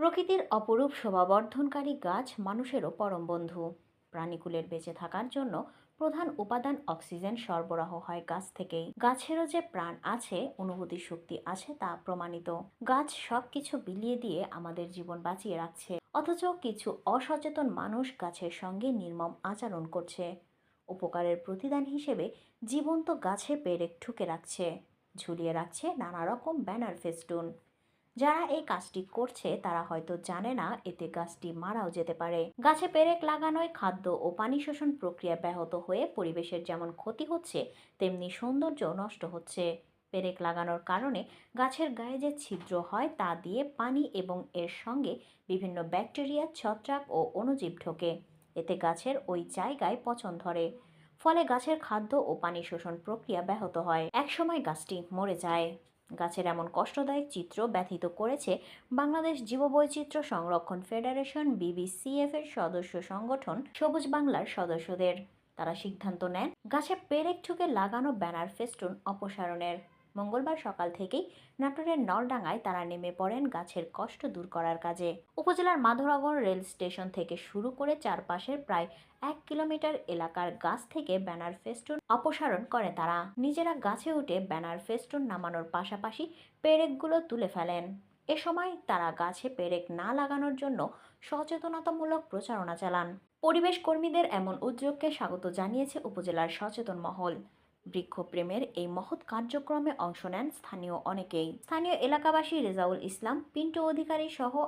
প্রকৃতির অপরূপ শোভাবর্ধনকারী গাছ মানুষেরও পরম বন্ধু। প্রাণীকুলের বেঁচে থাকার জন্য প্রধান উপাদান অক্সিজেন সরবরাহ হয় গাছ থেকেই। গাছেরও যে প্রাণ আছে, অনুভূতি শক্তি আছে তা প্রমাণিত। গাছ সবকিছু বিলিয়ে দিয়ে আমাদের জীবন বাঁচিয়ে রাখছে। অথচ কিছু অসচেতন মানুষ গাছের সঙ্গে নির্মম আচরণ করছে। উপকারের প্রতিদান হিসেবে জীবন্ত গাছে পেরেক ঠুকে রাখছে। ঝুলিয়ে রাখছে নানা রকম ব্যানার ফেস্টুন। যারা এই কাজটি করছে, তারা হয়তো জানে না এতে গাছটি মারাও যেতে পারে। গাছে পেরেক লাগানোয় খাদ্য ও পানি শোষণ প্রক্রিয়া ব্যাহত হয়ে পরিবেশের যেমন ক্ষতি হচ্ছে, তেমনি সৌন্দর্য নষ্ট হচ্ছে। পেরেক লাগানোর কারণে গাছের গায়ে যে ছিদ্র হয়, তা দিয়ে পানি এবং এর সঙ্গে বিভিন্ন ব্যাকটেরিয়া, ছত্রাক ও অণুজীব ঢোকে। এতে গাছের ওই জায়গায় পচন ধরে। ফলে গাছের খাদ্য ও পানি শোষণ প্রক্রিয়া ব্যাহত হয়। একসময় গাছটি মরে যায়। গাছের এমন কষ্টদায়ক চিত্র ব্যথিত করেছে বাংলাদেশ জীববৈচিত্র্য সংরক্ষণ ফেডারেশন বিবিসিএফ এর সদস্য সংগঠন, সবুজ বাংলার সদস্যদের। তারা সিদ্ধান্ত নেন, গাছে পেরেক ঠুকে লাগানো ব্যানার ফেস্টুন অপসারণের। মঙ্গলবার সকাল থেকেই নাটোরের নলডাঙ্গায় তারা নেমে পড়েন গাছের কষ্ট দূর করার কাজে। উপজেলার মাধুরাগড় রেল স্টেশন থেকে শুরু করে চারপাশের প্রায় এক কিলোমিটার এলাকার গাছ থেকে ব্যানার ফেস্টুন অপসারণ করে তারা। নিজেরা গাছে উঠে ব্যানার ফেস্টুন নামানোর পাশাপাশি পেরেকগুলো তুলে ফেলেন। এ সময় তারা গাছে পেরেক না লাগানোর জন্য সচেতনতামূলক প্রচারণা চালান। পরিবেশ কর্মীদের এমন উদ্যোগকে স্বাগত জানিয়েছে উপজেলার সচেতন মহল। বৃক্ষপ্রেমের এই মহৎ কার্যক্রমে অংশ নেন স্থানীয় অনেকেই। স্থানীয় এলাকাবাসী রেজাউল ইসলাম, পিন্টু অধিকারী সহ